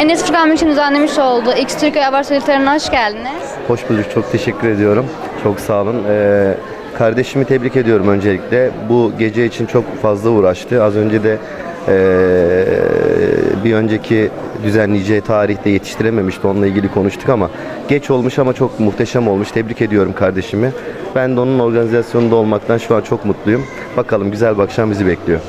Enes Furkan için düzenlemiş olduğu X Türkiye Haber Soliterine hoş geldiniz. Hoş bulduk. Çok teşekkür ediyorum. Çok sağ olun. Ee, kardeşimi tebrik ediyorum öncelikle. Bu gece için çok fazla uğraştı. Az önce de ee, bir önceki düzenleyeceği tarihte yetiştirememişti. Onunla ilgili konuştuk ama geç olmuş ama çok muhteşem olmuş. Tebrik ediyorum kardeşimi. Ben de onun organizasyonunda olmaktan şu an çok mutluyum. Bakalım güzel bir akşam bizi bekliyor.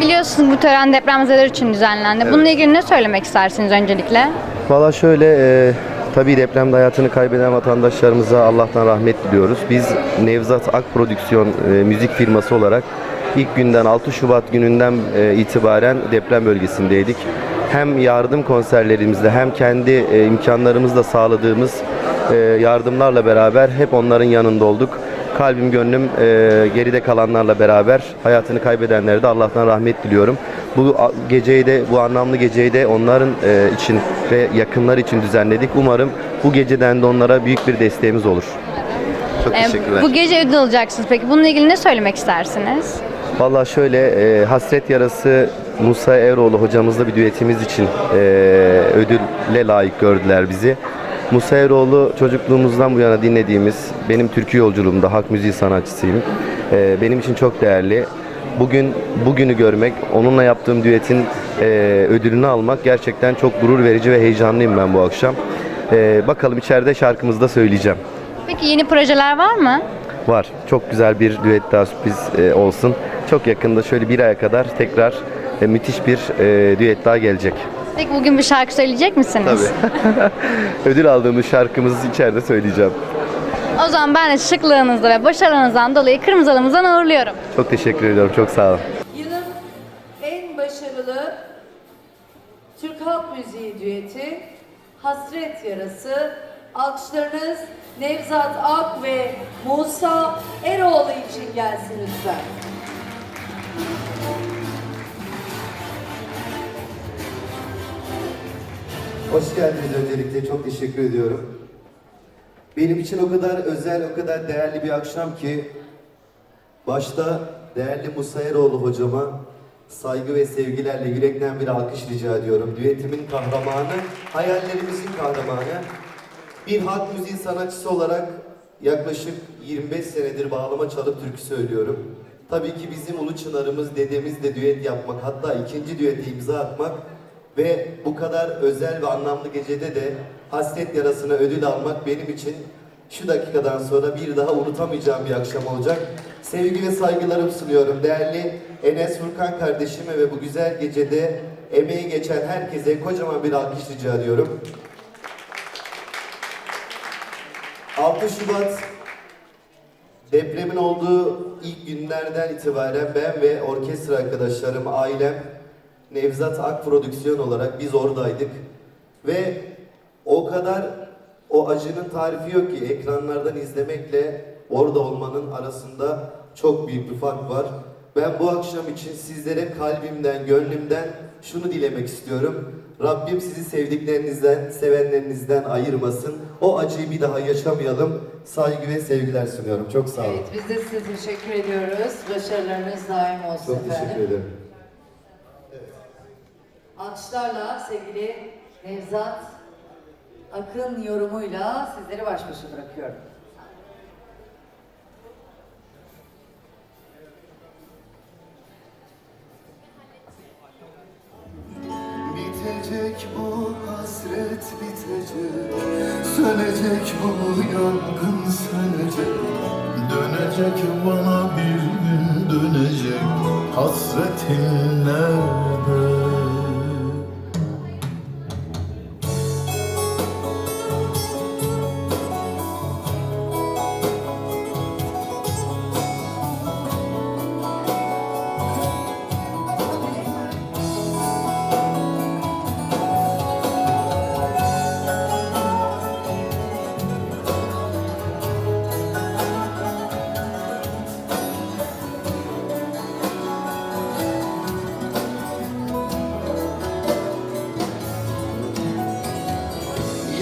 Biliyorsunuz bu tören depremzedeler için düzenlendi. Bununla ilgili ne söylemek istersiniz öncelikle? Valla şöyle, e, tabii depremde hayatını kaybeden vatandaşlarımıza Allah'tan rahmet diliyoruz. Biz Nevzat Ak Prodüksiyon e, müzik firması olarak ilk günden 6 Şubat gününden e, itibaren deprem bölgesindeydik. Hem yardım konserlerimizle hem kendi e, imkanlarımızla sağladığımız e, yardımlarla beraber hep onların yanında olduk. Kalbim gönlüm e, geride kalanlarla beraber hayatını kaybedenlere de Allah'tan rahmet diliyorum. Bu geceyi de bu anlamlı geceyi de onların e, için ve yakınlar için düzenledik. Umarım bu geceden de onlara büyük bir desteğimiz olur. Çok teşekkürler. bu gece ödül alacaksınız peki. Bununla ilgili ne söylemek istersiniz? Valla şöyle e, Hasret Yarası Musa Eroğlu hocamızla bir düetimiz için e, ödülle layık gördüler bizi. Musa Eroğlu çocukluğumuzdan bu yana dinlediğimiz, benim türkü yolculuğumda halk müziği sanatçısıyım. E, benim için çok değerli. Bugün bugünü görmek, onunla yaptığım düetin e, ödülünü almak gerçekten çok gurur verici ve heyecanlıyım ben bu akşam. E, bakalım içeride şarkımızı da söyleyeceğim. Peki yeni projeler var mı? Var. Çok güzel bir düet daha sürpriz e, olsun. Çok yakında şöyle bir aya kadar tekrar e, müthiş bir e, düet daha gelecek. Peki bugün bir şarkı söyleyecek misiniz? Ödül aldığımız şarkımızı içeride söyleyeceğim. O zaman ben de şıklığınızdan ve başarınızdan dolayı kırmızı alımızdan uğurluyorum. Çok teşekkür ediyorum. Çok sağ olun. Yılın en başarılı Türk halk müziği düeti Hasret Yarası. Alkışlarınız Nevzat Ak ve Musa Eroğlu için gelsin lütfen. Hoş geldiniz öncelikle. Çok teşekkür ediyorum. Benim için o kadar özel, o kadar değerli bir akşam ki başta değerli Musa Eroğlu hocama saygı ve sevgilerle yürekten bir alkış rica ediyorum. Düetimin kahramanı, hayallerimizin kahramanı. Bir halk müziği sanatçısı olarak yaklaşık 25 senedir bağlama çalıp türkü söylüyorum. Tabii ki bizim ulu çınarımız, dedemiz de düet yapmak, hatta ikinci düete imza atmak ve bu kadar özel ve anlamlı gecede de hasret yarasına ödül almak benim için şu dakikadan sonra bir daha unutamayacağım bir akşam olacak. Sevgi ve saygılarımı sunuyorum. Değerli Enes Furkan kardeşime ve bu güzel gecede emeği geçen herkese kocaman bir alkış rica ediyorum. 6 Şubat depremin olduğu ilk günlerden itibaren ben ve orkestra arkadaşlarım, ailem Nevzat Ak Prodüksiyon olarak biz oradaydık. Ve o kadar o acının tarifi yok ki ekranlardan izlemekle orada olmanın arasında çok büyük bir fark var. Ben bu akşam için sizlere kalbimden, gönlümden şunu dilemek istiyorum. Rabbim sizi sevdiklerinizden, sevenlerinizden ayırmasın. O acıyı bir daha yaşamayalım. Saygı ve sevgiler sunuyorum. Çok sağ olun. Evet biz de size teşekkür ediyoruz. Başarılarınız daim olsun Çok efendim. teşekkür ederim. Alkışlarla sevgili Nevzat Akın yorumuyla sizleri baş başa bırakıyorum. Bitecek bu hasret bitecek Sönecek bu yangın sönecek Dönecek bana bir gün dönecek Hasretin nerede?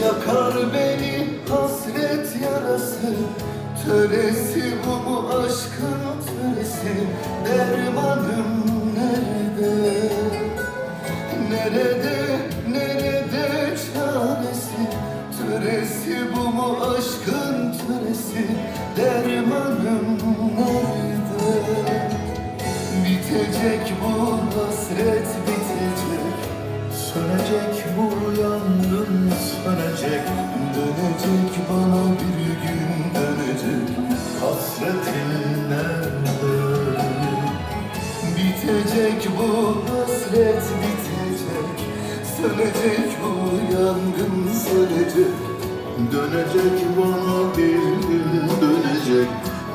Yakar beni hasret yarası Töresi bu bu aşkın töresi? Dermanım nerede? Nerede, nerede Töresi bu mu aşkın töresi? Dermanım nerede? Bitecek bu hasret bitecek Sönecek bu yangın sönecek. Dönecek bana bir gün dönecek. Hasretin nerede? Bitecek bu hasret bitecek. Sönecek bu yangın sönecek. Dönecek bana bir gün dönecek.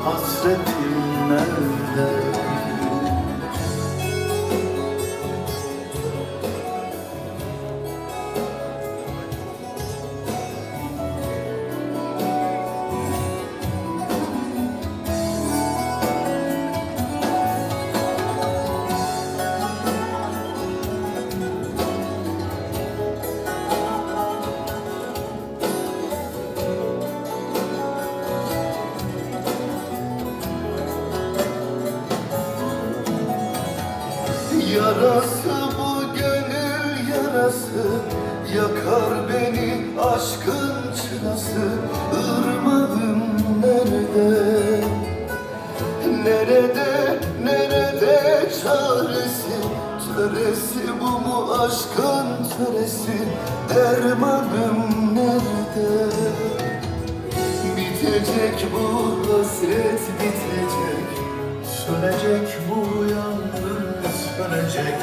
Hasretin nerede Yarası bu gönül yarası. Yakar beni aşkın çırası Irmağım nerede? Nerede, nerede çaresi? Töresi bu mu aşkın töresi Dermanım nerede? Bitecek bu hasret bitecek. Sönecek bu yangın sönecek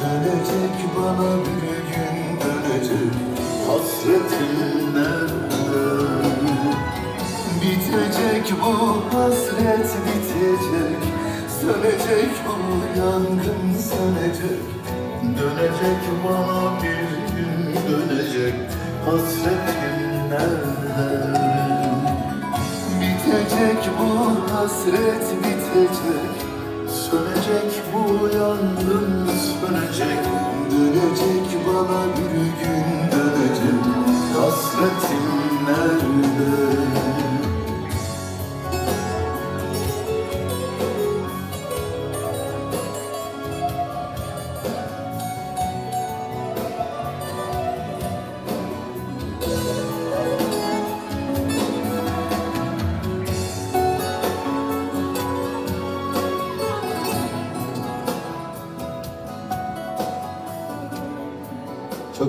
Dönecek bana bir gün dönecek. Hasretin nerede Bitecek bu hasret bitecek. Sönecek bu yangın sönecek. Dönecek bana bir gün dönecek. Hasretin nerede Bitecek bu hasret bitecek. Sönecek bu yangın sönecek. Dönecek bana bir gün dönecek. Hasretin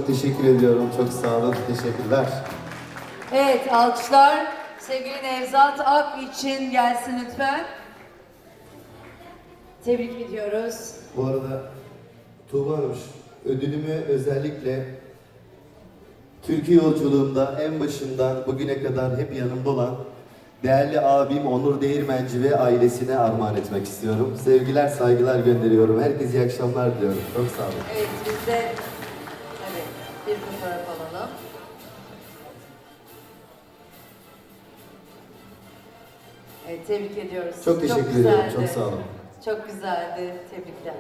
Çok teşekkür ediyorum. Çok sağ olun. Teşekkürler. Evet, alkışlar sevgili Nevzat Ak için gelsin lütfen. Tebrik ediyoruz. Bu arada Tuğba Hanım, ödülümü özellikle Türkü yolculuğumda en başından bugüne kadar hep yanımda olan değerli abim Onur Değirmenci ve ailesine armağan etmek istiyorum. Sevgiler, saygılar gönderiyorum. Herkese iyi akşamlar diliyorum. Çok sağ olun. Evet, biz de fotoğraf alalım. Evet, tebrik ediyoruz. Çok teşekkür ediyorum. güzeldi. Çok sağ olun. Çok güzeldi. Tebrikler.